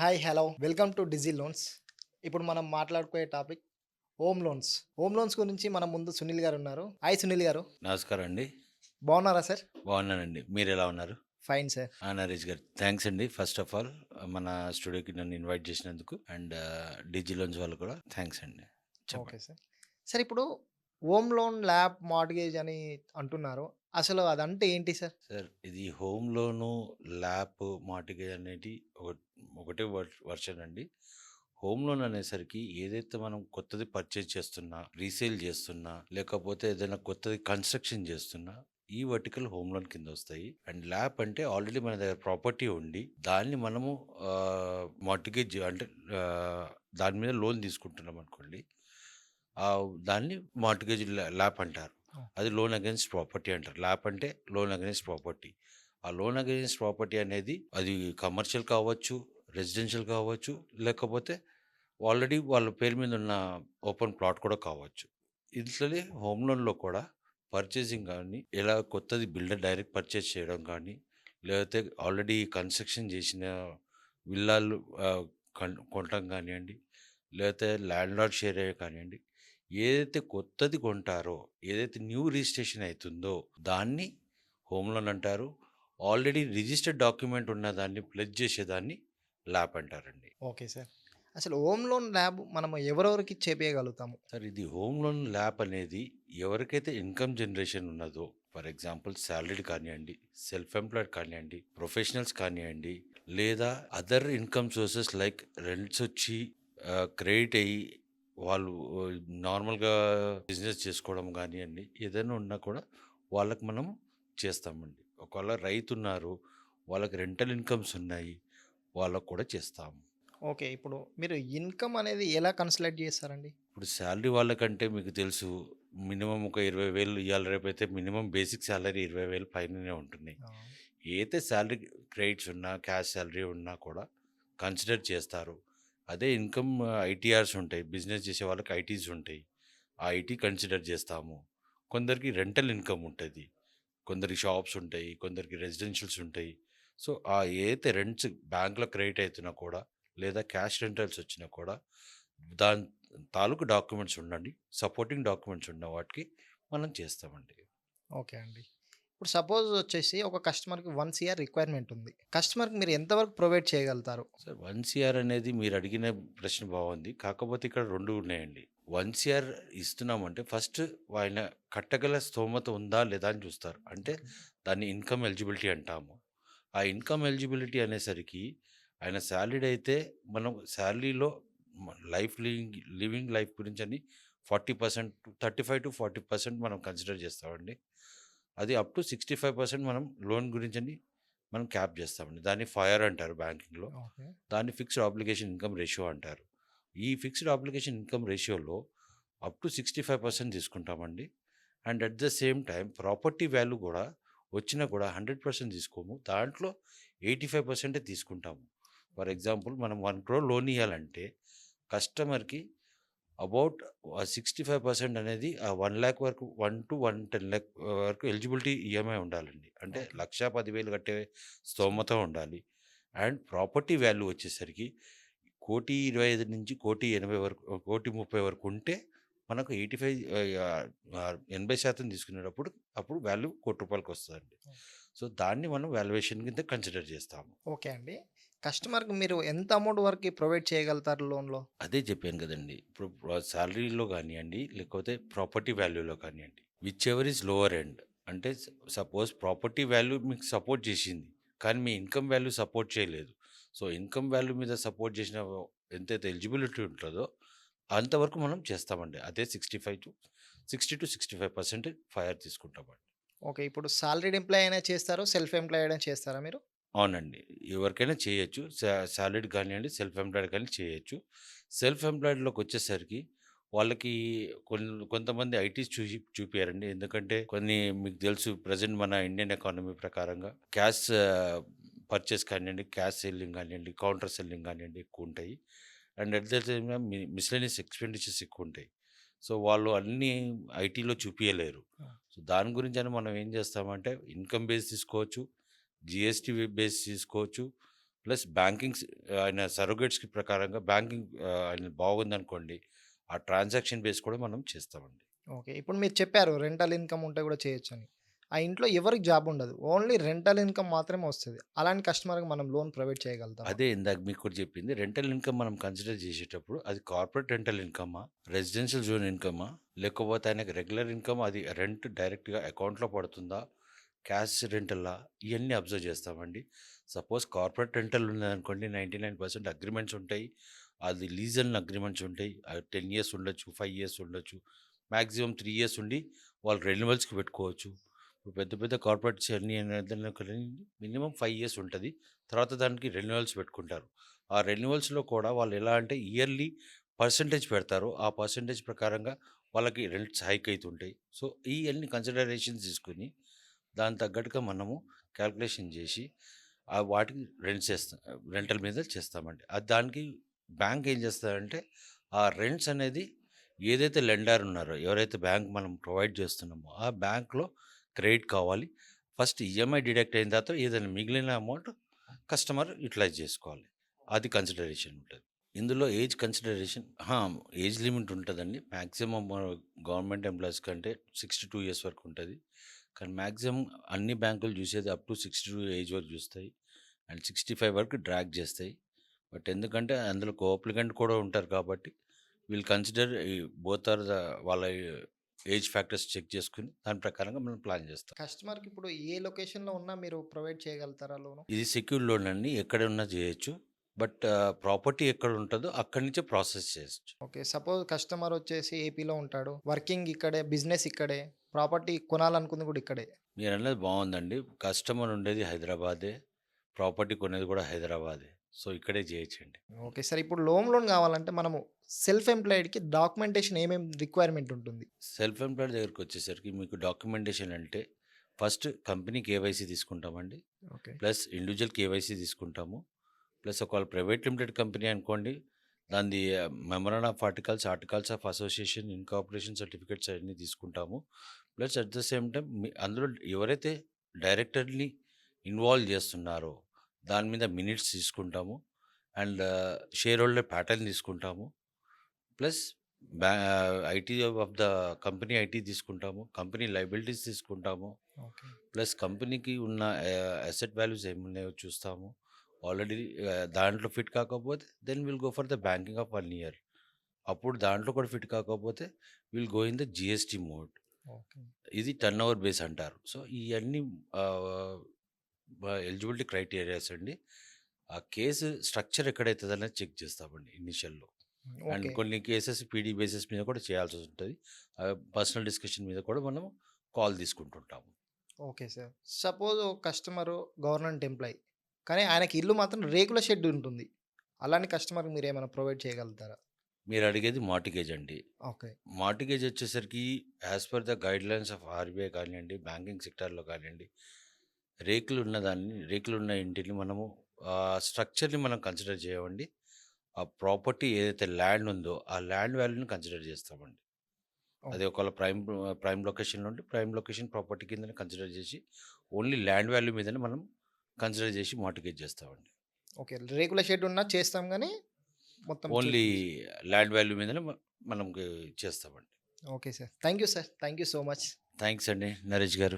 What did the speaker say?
Hi hello welcome to digi loans ఇప్పుడు మనం మాట్లాడుకునే topic home loans. Home loans గురించి మన ముందు సునీల్ గారు ఉన్నారు. హాయ్ సునీల్ గారు. నమస్కారం అండి. బాగున్నారా సార్? బాగున్నానండి. మీరు ఎలా ఉన్నారు? ఫైన్ సార్ నరేష్ గారు థ్యాంక్స్ అండి. ఫస్ట్ ఆఫ్ ఆల్ మన స్టూడియోకి నన్ను ఇన్వైట్ చేసినందుకు అండ్ డిజి లోన్స్ వాళ్ళు కూడా థ్యాంక్స్ అండి. ఓకే సార్ సార్ ఇప్పుడు హోమ్ లోన్ ల్యాబ్ మార్గేజ్ అని అంటున్నారు. అసలు అదంటే ఏంటి సార్? సార్ ఇది హోమ్ లోను ల్యాప్ మార్టిగేజ్ అనేది ఒక ఒకటే వర్షన్ అండి. హోమ్ లోన్ అనేసరికి ఏదైతే మనం కొత్తది పర్చేజ్ చేస్తున్నా రీసేల్ చేస్తున్నా లేకపోతే ఏదైనా కొత్తది కన్స్ట్రక్షన్ చేస్తున్నా ఈ వర్టికల్ హోమ్ లోన్ కింద వస్తాయి. అండ్ ల్యాప్ అంటే ఆల్రెడీ మన దగ్గర ప్రాపర్టీ ఉండి దాన్ని మనము మార్టిగేజ్ అంటే దాని మీద లోన్ తీసుకుంటున్నాం అనుకోండి దాన్ని మార్టిగేజ్ ల్యాప్ అంటారు. అది లోన్ అగైన్స్ ప్రాపర్టీ అంటారు. ల్యాప్ అంటే లోన్ అగైన్స్ ప్రాపర్టీ. ఆ లోన్ అగేన్స్ట్ ప్రాపర్టీ అనేది అది కమర్షియల్ కావచ్చు రెసిడెన్షియల్ కావచ్చు లేకపోతే ఆల్రెడీ వాళ్ళ పేరు మీద ఉన్న ఓపెన్ ప్లాట్ కూడా కావచ్చు. ఇట్లనే హోమ్ లోన్లో కూడా పర్చేసింగ్ కానీ ఎలా కొత్తది బిల్డర్ డైరెక్ట్ పర్చేస్ చేయడం కానీ లేకపోతే ఆల్రెడీ కన్స్ట్రక్షన్ చేసిన విల్లాలు కొనటం కానివ్వండి లేకపోతే ల్యాండ్ లార్డ్ షేర్ అయ్యే కానివ్వండి ఏదైతే కొత్తది కొంటారో ఏదైతే న్యూ రిజిస్ట్రేషన్ అవుతుందో దాన్ని హోమ్ లోన్ అంటారు. ఆల్రెడీ రిజిస్టర్డ్ డాక్యుమెంట్ ఉన్న దాన్ని ప్లెజ్ చేసేదాన్ని ల్యాప్ అంటారండి. Okay sir. అసలు హోమ్ లోన్ ల్యాబ్ మనం ఎవరెవరికి చేపేయగలుగుతాము? సార్ ఇది హోమ్ లోన్ ల్యాప్ అనేది ఎవరికైతే ఇన్కమ్ జనరేషన్ ఉన్నదో ఫర్ ఎగ్జాంపుల్ శాలరీడ్ కానివ్వండి సెల్ఫ్ ఎంప్లాయిడ్ కానివ్వండి ప్రొఫెషనల్స్ కానివ్వండి లేదా other income sources like rents వచ్చి క్రెడిట్ అయ్యి వాళ్ళు నార్మల్గా బిజినెస్ చేసుకోవడం కానివ్వండి ఏదైనా ఉన్నా కూడా వాళ్ళకి మనం చేస్తామండి. ఒకవేళ రైతు ఉన్నారు వాళ్ళకి రెంటల్ ఇన్కమ్స్ ఉన్నాయి వాళ్ళకు కూడా చేస్తాము. ఓకే. ఇప్పుడు మీరు ఇన్కమ్ అనేది ఎలా కన్సిడర్ చేస్తారండి? ఇప్పుడు శాలరీ వాళ్ళకంటే మీకు తెలుసు మినిమం ఒక ఇరవై వేలు ఇవాళ రేపు అయితే మినిమం బేసిక్ శాలరీ ఇరవై వేలు పైననే ఉంటున్నాయి ఏదైతే శాలరీ క్రెడిట్స్ ఉన్నా క్యాష్ శాలరీ ఉన్నా కూడా కన్సిడర్ చేస్తారు. అదే ఇన్కమ్ ఐటీఆర్స్ ఉంటాయి బిజినెస్ చేసే వాళ్ళకి ఐటీస్ ఉంటాయి. ఆ ఐటీ కన్సిడర్ చేస్తాము. కొందరికి రెంటల్ ఇన్కమ్ ఉంటుంది. కొందరికి షాప్స్ ఉంటాయి కొందరికి రెసిడెన్షియల్స్ ఉంటాయి. సో ఆ ఏదైతే రెంట్స్ బ్యాంక్లో క్రెడిట్ అవుతున్నా కూడా లేదా క్యాష్ రెంటల్స్ వచ్చినా కూడా దాని తాలూకు డాక్యుమెంట్స్ ఉండండి సపోర్టింగ్ డాక్యుమెంట్స్ ఉన్న వాటికి మనం చేస్తామండి. ఓకే అండి. ఇప్పుడు సపోజ్ వచ్చేసి ఒక కస్టమర్కి వన్ సిఆర్ రిక్వైర్మెంట్ ఉంది. కస్టమర్కి మీరు ఎంతవరకు ప్రొవైడ్ చేయగలుగుతారు? సార్ వన్ సిఆర్ అనేది మీరు అడిగిన ప్రశ్న బాగుంది. కాకపోతే ఇక్కడ రెండు ఉన్నాయండి. వన్ సిఆర్ ఇస్తున్నామంటే ఫస్ట్ ఆయన కట్టగల స్తోమత ఉందా లేదా అని చూస్తారు. అంటే దాన్ని ఇన్కమ్ ఎలిజిబిలిటీ అంటాము. ఆ ఇన్కమ్ ఎలిజిబిలిటీ అనేసరికి ఆయన శాలరీడ్ అయితే మనం శాలరీలో లైఫ్ లివింగ్ లివింగ్ లైఫ్ గురించి అని forty percent thirty five to forty percent మనం కన్సిడర్ చేస్తామండి. అది up to sixty five percent మనం లోన్ గురించి అని మనం క్యాప్ చేస్తామండి. దాన్ని ఫైర్ అంటారు బ్యాంకింగ్లో. దాన్ని ఫిక్స్డ్ ఆబ్లిగేషన్ ఇన్కమ్ రేషియో అంటారు. ఈ ఫిక్స్డ్ ఆబ్లిగేషన్ ఇన్కమ్ రేషియోలో up to sixty five percent తీసుకుంటామండి. And at the same time property value కూడా వచ్చినా కూడా హండ్రెడ్ పర్సెంట్ తీసుకోము. దాంట్లో ఎయిటీ ఫైవ్ పర్సెంటే తీసుకుంటాము. ఫర్ ఎగ్జాంపుల్ మనం వన్ క్రోర్ లోన్ ఇవ్వాలంటే కస్టమర్కి అబౌట్ సిక్స్టీ ఫైవ్ పర్సెంట్ అనేది ఆ వన్ ల్యాక్ వరకు one to one ten lakh వరకు ఎలిజిబిలిటీ ఈఎంఐ ఉండాలండి. అంటే. లక్ష పదివేలు కట్టే స్తోమత ఉండాలి. అండ్ ప్రాపర్టీ వాల్యూ వచ్చేసరికి కోటి ఇరవై ఐదు నుంచి కోటి ఎనభై వరకు కోటి ముప్పై వరకు ఉంటే మనకు ఎయిటీ ఫైవ్ ఎనభై శాతం తీసుకునేటప్పుడు అప్పుడు వాల్యూ కోటి రూపాయలకి వస్తుందండి. సో దాన్ని మనం వాల్యుయేషన్ కింద కన్సిడర్ చేస్తాము. ఓకే అండి. కస్టమర్కి మీరు ఎంత అమౌంట్ వరకు ప్రొవైడ్ చేయగలుగుతారు లోన్లో? అదే చెప్పాను కదండి. ఇప్పుడు శాలరీలో కానివ్వండి లేకపోతే ప్రాపర్టీ వాల్యూలో కానివ్వండి whichever is lower end. అంటే సపోజ్ ప్రాపర్టీ వాల్యూ మీకు సపోర్ట్ చేసింది కానీ మీ ఇన్కమ్ వాల్యూ సపోర్ట్ చేయలేదు. సో ఇన్కమ్ వాల్యూ మీద సపోర్ట్ చేసిన ఎంతైతే ఎలిజిబిలిటీ ఉంటుందో అంతవరకు మనం చేస్తామండి. అదే sixty five to sixty two sixty five percent fire తీసుకుంటామండి. ఓకే. ఇప్పుడు సాలరీడ్ ఎంప్లాయ్ అయినా చేస్తారో? సెల్ఫ్ ఎంప్లాయ్ అయినా చేస్తారా మీరు? అవునండి. ఎవరికైనా చేయొచ్చు. సాలరీడ్ కానివ్వండి సెల్ఫ్ ఎంప్లాయిడ్ కానీ చేయొచ్చు. సెల్ఫ్ ఎంప్లాయిడ్లోకి వచ్చేసరికి వాళ్ళకి కొన్ని కొంతమంది ఐటీస్ చూసి చూపించారండి ఎందుకంటే కొన్ని మీకు తెలుసు ప్రజెంట్ మన ఇండియన్ ఎకానమీ ప్రకారంగా క్యాష్ పర్చేస్ కానివ్వండి క్యాష్ సెల్లింగ్ కానివ్వండి కౌంటర్ సెల్లింగ్ కానివ్వండి ఎక్కువ ఉంటాయి and at the same miscellaneous expenditures ఎక్కువ ఉంటాయి సో వాళ్ళు అన్నీ ఐటీలో చూపించలేరు. సో దాని గురించి అని మనం ఏం చేస్తామంటే ఇన్కమ్ బేస్ తీసుకోవచ్చు జిఎస్టీ బేస్ తీసుకోవచ్చు ప్లస్ బ్యాంకింగ్ ఆయన సరోగేట్స్కి ప్రకారంగా బ్యాంకింగ్ ఆయన బాగుందనుకోండి ఆ ట్రాన్సాక్షన్ బేస్ కూడా మనం చేస్తామండి ఓకే. ఇప్పుడు మీరు చెప్పారు రెంటల్ ఇన్‌కమ్ ఉంటే కూడా చేయొచ్చని. ఆ ఇంట్లో ఎవరికి జాబ్ ఉండదు. ఓన్లీ రెంటల్ ఇన్‌కమ్ మాత్రమే వస్తుంది అలాంటి కస్టమర్‌కి మనం లోన్ ప్రొవైడ్ చేయగలుగుతాం అదే ఇందాక మీకు కూడా చెప్పింది. రెంటల్ ఇన్‌కమ్ మనం కన్సిడర్ చేసేటప్పుడు అది కార్పొరేట్ రెంటల్ ఇన్‌కమా? రెసిడెన్షియల్ జోన్ ఇన్‌కమా? లేకపోతే ఆయనకి రెగ్యులర్ ఇన్‌కమ్ అది రెంట్ డైరెక్ట్‌గా అకౌంట్‌లో పడుతుందా? క్యాష్ రెంటల్లా ఇవన్నీ అబ్జర్వ్ చేస్తామండి. సపోజ్ కార్పొరేట్ రెంటల్ ఉందనుకోండి నైంటీ నైన్ పర్సెంట్ అగ్రిమెంట్స్ ఉంటాయి. అది లీజన్ అగ్రిమెంట్స్ ఉంటాయి. అది 10 ఇయర్స్ ఉండొచ్చు, ఫైవ్ ఇయర్స్ ఉండొచ్చు. మ్యాక్సిమం త్రీ ఇయర్స్ ఉండి వాళ్ళు రెన్యువల్స్‌కి పెట్టుకోవచ్చు. ఇప్పుడు పెద్ద పెద్ద కార్పొరేట్స్ అన్నీ మినిమమ్ 5 ఇయర్స్ ఉంటుంది తర్వాత దానికి రెన్యువల్స్ పెట్టుకుంటారు. ఆ రెన్యువల్స్‌లో కూడా వాళ్ళు ఎలా అంటే ఇయర్లీ పర్సెంటేజ్ పెడతారు. ఆ పర్సెంటేజ్ ప్రకారంగా వాళ్ళకి రెంట్స్ హైక్ అవుతుంటాయి సో, ఈ అన్ని కన్సిడరేషన్స్ తీసుకొని దానికి తగ్గట్టుగా మనము క్యాల్కులేషన్ చేసి వాటికి రెంట్స్ చేస్తాం రెంటల్ మీద చేస్తామండి. అది దానికి బ్యాంక్ ఏం చేస్తారంటే ఆ రెంట్స్ అనేది ఏదైతే లెండర్ ఉన్నారో ఎవరైతే బ్యాంక్ మనం ప్రొవైడ్ చేస్తున్నామో ఆ బ్యాంక్‌లో క్రెడిట్ కావాలి. ఫస్ట్ ఈఎంఐ డిడక్ట్ అయిన తర్వాత ఏదైనా మిగిలిన అమౌంట్ కస్టమర్ యుటిలైజ్ చేసుకోవాలి. అది కన్సిడరేషన్ ఉంటుంది ఇందులో ఏజ్ కన్సిడరేషన్ ఏజ్ లిమిట్ ఉంటుందండి మ్యాక్సిమం గవర్నమెంట్ ఎంప్లాయీస్ కంటే 62 ఇయర్స్ వరకు ఉంటుంది కానీ మ్యాక్సిమం అన్ని బ్యాంకులు చూసేది అప్ టు 62 ఏజ్ వరకు చూస్తాయి. అండ్ 65 వరకు డ్రాక్ చేస్తాయి. బట్ ఎందుకంటే అందులో కో అప్లికెంట్ కూడా ఉంటారు కాబట్టి వీళ్ళు కన్సిడర్ బోత్ ఆర్ ద వాళ్ళ ఏజ్ ఫ్యాక్టర్స్ చెక్ చేసుకొని దాని ప్రకారంగా మనం ప్లాన్ చేస్తాం. కస్టమర్‌కి ఇప్పుడు ఏ లొకేషన్‌లో ఉన్నా మీరు ప్రొవైడ్ చేయగలుగుతారా లోను? ఇది సెక్యూర్ లోన్ అండి. ఎక్కడున్నా చేయొచ్చు. బట్ ప్రాపర్టీ ఎక్కడ ఉంటదో అక్కడి నుంచే ప్రాసెస్ చేయొచ్చు. ఓకే. సపోజ్ కస్టమర్ వచ్చేసి ఏపీలో ఉంటాడు. వర్కింగ్ ఇక్కడే, బిజినెస్ ఇక్కడే, ప్రాపర్టీ కొనాలనుకుంది కూడా ఇక్కడే. మీరన్నది బావుందండి. కస్టమర్ ఉండేది హైదరాబాదే. ప్రాపర్టీ కొనేది కూడా హైదరాబాదే. సో, ఇక్కడే చేయొచ్చండి. Okay sir. ఇప్పుడు లోమ్ లోన్ కావాలంటే మనము సెల్ఫ్ ఎంప్లాయిడ్‌కి డాక్యుమెంటేషన్ ఏమేం రిక్వైర్మెంట్ ఉంటుంది? సెల్ఫ్ ఎంప్లాయిడ్ దగ్గరికొచ్చేసరికి మీకు డాక్యుమెంటేషన్ అంటే ఫస్ట్ కంపెనీ కేవైసీ తీసుకుంటామండి. ఓకే. ప్లస్ ఇండివిడ్యువల్ కేవైసీ తీసుకుంటాము. ప్లస్ ఒకవేళ ప్రైవేట్ లిమిటెడ్ కంపెనీ అనుకోండి దానిది memorandum of articles, articles of association, incorporation certificates అయన్నీ తీసుకుంటాము. ప్లస్ అట్ ద సేమ్ మీ అందులో ఎవరైతే డైరెక్టర్‌ని ఇన్వాల్వ్ చేస్తున్నారో దాని మీద మినిట్స్ తీసుకుంటాము. అండ్ షేర్ హోల్డర్ ప్యాటర్న్ తీసుకుంటాము. ప్లస్ బ్యా IT of the company IT తీసుకుంటాము. కంపెనీ లయబిలిటీస్ తీసుకుంటాము. ప్లస్ కంపెనీకి ఉన్న అసెట్ వాల్యూస్ ఏమున్నాయో చూస్తాము. ఆల్రెడీ దాంట్లో ఫిట్ కాకపోతే then will go for the banking of 1 year. అప్పుడు దాంట్లో కూడా ఫిట్ కాకపోతే will go in the GST mode. ఇది టర్న్ ఓవర్ బేస్ అంటారు. సో, బ ఎలిజిబిలిటీ క్రైటీరియాస్ అండి. ఆ కేసు స్ట్రక్చర్ ఎక్కడైతదనేది చెక్ చేస్తామండి ఇనీషియల్‌లో. అండ్. కొన్ని కేసెస్ పీడీ బేసిస్ మీద కూడా చేయాల్సొస్తుంటది. ఆహ్, పర్సనల్ డిస్కషన్ మీద కూడా మనం కాల్ తీసుకుంటుంటాము. Okay sir. సపోజ్ ఒక కస్టమరు గవర్నమెంట్ ఎంప్లాయీ. కానీ ఆయనకి ఇల్లు మాత్రం రేకుల షెడ్ ఉంటుంది. అలాంటి కస్టమర్‌కి మీరేమైనా ప్రొవైడ్ చేయగలుగుతారా? మీరు అడిగేది మార్టిగేజ్ అండి. ఓకే. మార్టిగేజ్ వచ్చేసరికి as per the guidelines of RBI కానియండి, బ్యాంకింగ్ సెక్టార్‌లో కానియండి, రేకులు ఉన్నదాన్ని రేకులున్న ఇంటిని మనము ఆహ్, స్ట్రక్చర్‌ని మనం కన్సిడర్ చేయమండి. ఆ ప్రాపర్టీ ఏదైతే ల్యాండ్ ఉందో ఆ ల్యాండ్ వాల్యూని కన్సిడర్ చేస్తామండి. అది. ఒకవేళ ప్రైమ్ ప్రైమ్ లొకేషన్‌లో ఉంటే ప్రైమ్ లొకేషన్ ప్రాపర్టీ కిందనే కన్సిడర్ చేసి ఓన్లీ ల్యాండ్ వాల్యూ మీదనే మనం కన్సిడర్ చేసి మార్టిగేజ్ చేస్తామండి. ఓకే. రేకుల షెడ్ ఉన్నా చేస్తాం గానీ మొత్తం ఓన్లీ. ల్యాండ్ వాల్యూ మీదనే మనం చేస్తామండి. Okay sir. Thank you sir. Thank you so much. Thanks అండి నరేష్ గారు.